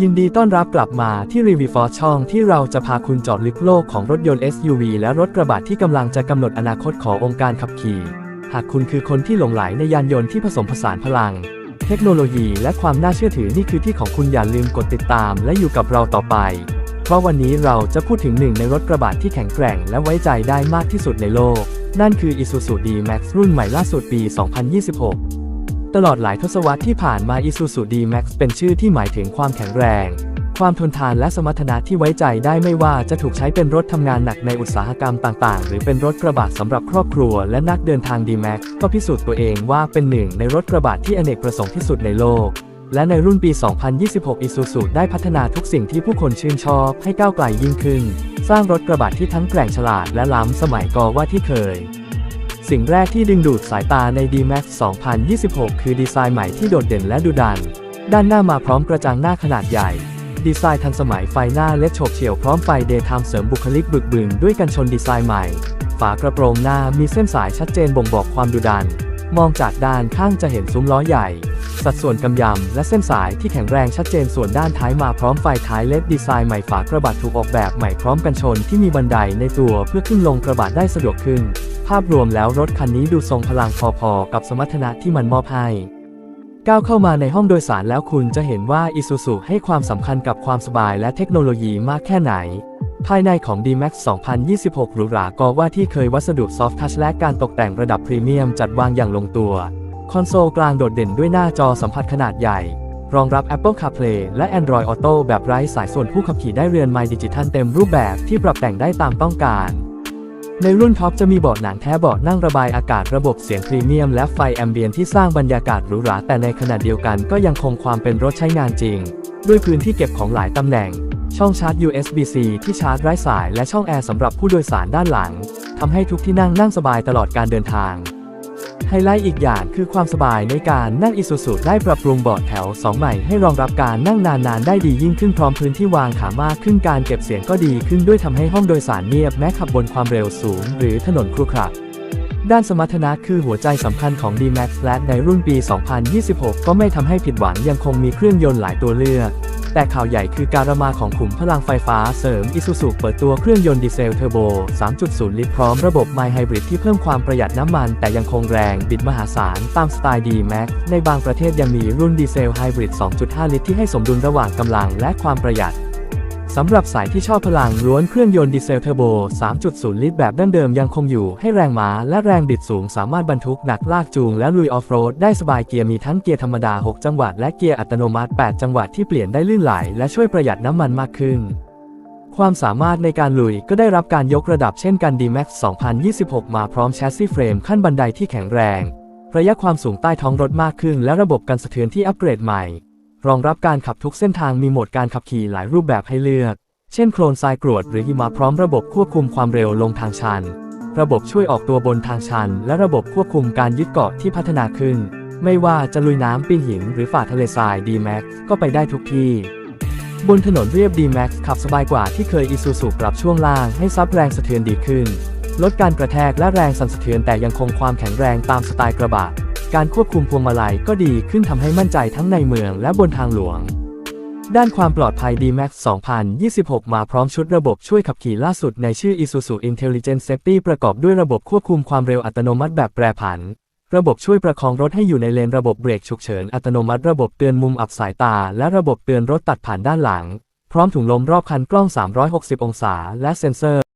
ยินดีต้อนรับกลับมาที่รีวิวฟอร์ช่องที่เราจะพาคุณเจอดลึกโลกของรถยนต์ SUV และรถกระบะที่กำลังจะกำหนดอนาคตขององค์การขับขี่ หากคุณคือคนที่หลงไหลในยานยนต์ที่ผสมผสานพลัง เทคโนโลยีและความน่าเชื่อถือนี่คือที่ของคุณอย่าลืมกดติดตามและอยู่กับเราต่อไป เพราะวันนี้เราจะพูดถึงหนึ่งในรถกระบะที่แข็งแกร่งและไว้ใจได้มากที่สุดในโลก นั่นคือ Isuzu D-Max รุ่นใหม่ล่าสุดปี 2026 ตลอดหลายทศวรรษที่ผ่านมา Isuzu D-Max เป็นชื่อที่หมายถึงความแข็งแรง ความทนทานและสมรรถนะที่ไว้ใจได้ไม่ว่าจะถูกใช้เป็นรถทำงานหนักในอุตสาหกรรมต่างๆ หรือเป็นรถกระบะสำหรับครอบครัวและนักเดินทาง D-Max ก็พิสูจน์ตัวเองว่าเป็นหนึ่งในรถกระบะที่อเนกประสงค์ที่สุดในโลก และในรุ่นปี 2026 Isuzu ได้พัฒนาทุกสิ่งที่ผู้คนชื่นชอบให้ก้าวไกลยิ่งขึ้น สร้างรถกระบะที่ทั้งแกร่งฉลาดและล้ำสมัยก่อว่าที่เคย สิ่งแรกที่ดึงดูดสายตาใน D-Max 2026 คือดีไซน์ใหม่ที่โดดเด่นและดุดัน ด้านหน้ามาพร้อมกระจังหน้าขนาดใหญ่ ดีไซน์ทันสมัยไฟหน้าเล็ดโฉบเฉี่ยวพร้อมไฟเดย์ไทม์เสริมบุคลิกบึกบึนด้วยกันชนดีไซน์ใหม่ ฝากระโปรงหน้ามีเส้นสายชัดเจนบ่งบอกความดุดัน มองจากด้านข้างจะเห็นซุ้มล้อใหญ่ สัดส่วนกำยำ และเส้นสายที่แข็งแรงชัดเจนส่วนด้านท้ายมาพร้อมไฟท้ายเล็ดดีไซน์ใหม่ฝากระบะถูกออกแบบใหม่พร้อมกันชนที่มีบันไดในตัวเพื่อขึ้นลงกระบะได้สะดวกขึ้น ภาพรวมแล้วรถคันนี้ดูทรงพลังพอๆกับสมรรถนะที่มันมอบให้ก้าวเข้ามาในห้องโดยสารแล้วคุณจะเห็นว่า Isuzu ให้ความสำคัญกับความสบายและเทคโนโลยีมากแค่ไหน ภายในของ D-Max 2026 หรูหราก็ว่าที่เคยวัสดุซอฟท์ทัชและการตกแต่งระดับพรีเมียมจัดวางอย่างลงตัว คอนโซลกลางโดดเด่นด้วยหน้าจอสัมผัสขนาดใหญ่ รองรับ Apple CarPlay และ Android Auto แบบไร้สายส่วนผู้ขับขี่ได้เรือนไมล์ดิจิทัลเต็มรูปแบบที่ปรับแต่งได้ตามต้องการ ในรุ่นท็อปจะมีเบาะหนังแท้เบาะนั่งระบายอากาศระบบเสียงพรีเมียมและไฟแอมเบียนที่สร้างบรรยากาศหรูหราแต่ในขณะเดียวกันก็ยังคงความเป็นรถใช้งานจริง ด้วยพื้นที่เก็บของหลายตำแหน่ง ช่องชาร์จ USB-C ที่ชาร์จไร้สายและช่องแอร์สำหรับผู้โดยสารด้านหลังทำให้ทุกที่นั่งนั่งสบายตลอดการเดินทาง ไฮไลท์อีกอย่างคือความสบายในการนั่ง Isuzu ได้ปรับปรุงเบาะแถว 2 ใหม่ให้รองรับการนั่งนานๆ ได้ดียิ่งขึ้นพร้อมพื้นที่วางขามากขึ้นการเก็บเสียงก็ดีขึ้นด้วยทำให้ห้องโดยสารเงียบแม้ขับบนความเร็วสูง หรือถนนครุขระด้านสมรรถนะคือหัวใจสำคัญของ D-Max และในรุ่นปี 2026 ก็ไม่ทำให้ผิดหวังยังคงมีเครื่องยนต์หลายตัวเลือก แต่ข่าวใหญ่คือการระมาของขุมพลังไฟฟ้าเสริมอิซูซูเปิดตัวเครื่องยนต์ดีเซลเทอร์โบ 3.0 ลิตรพร้อมระบบ My Hybrid ที่เพิ่มความประหยัดน้ำมัน แต่ยังคงแรงบิดมหาศาล ตามสไตล์ดีแม็กในบางประเทศยังมีรุ่นดีเซลไฮบริด 2.5 ลิตรที่ให้สมดุลระหว่างกำลังและความประหยัด สำหรับสายที่ชอบพลังล้วนเครื่องยนต์ดีเซลเทอร์โบ 3.0 ลิตรแบบดั้งเดิมยังคงอยู่ให้แรงม้าและแรงบิดสูงสามารถบรรทุกหนักลากจูงและลุยออฟโรดได้สบายเกียร์มีทั้งเกียร์ธรรมดา 6 จังหวะและเกียร์อัตโนมัติ 8 จังหวะที่เปลี่ยนได้ลื่นไหลและช่วยประหยัดน้ำมันมากขึ้น ความสามารถในการลุยก็ได้รับการยกระดับเช่นกัน D-Max 2026 มาพร้อมแชสซีเฟรมขั้นบันไดที่แข็งแรง ระยะความสูงใต้ท้องรถมากขึ้น และระบบกันสะเทือนที่อัปเกรดใหม่ รองรับการขับทุกเส้นทางมีโหมดการขับขี่หลายรูปแบบให้เลือก เช่นโคลนทรายกรวดหรือหิมะพร้อมระบบควบคุมความเร็วลงทางชัน ระบบช่วยออกตัวบนทางชัน และระบบควบคุมการยึดเกาะที่พัฒนาขึ้น ไม่ว่าจะลุยน้ำปีนหินหรือฝ่าทะเลทราย D-Max ก็ไปได้ทุกที่ บนถนนเรียบ D-Max ขับสบายกว่าที่เคย Isuzu ปรับช่วงล่างให้ซับแรงสะเทือนดีขึ้น ลดการกระแทกและแรงสั่นสะเทือนแต่ยังคงความแข็งแรงตามสไตล์กระบะ การควบคุมพวงมาลัยก็ดีขึ้นทำให้มั่นใจทั้งในเมืองและบนทางหลวง ด้านความปลอดภัย D-Max 2026 มาพร้อมชุดระบบช่วยขับขี่ล่าสุดในชื่อ Isuzu Intelligent Safety ประกอบด้วยระบบควบคุมความเร็วอัตโนมัติแบบแปรผัน ระบบช่วยประคองรถให้อยู่ในเลนระบบเบรกฉุกเฉินอัตโนมัติระบบเตือนมุมอับสายตา และระบบเตือนรถตัดผ่านด้านหลัง พร้อมถุงลมรอบคันกล้อง 360 องศา และเซ็นเซอร์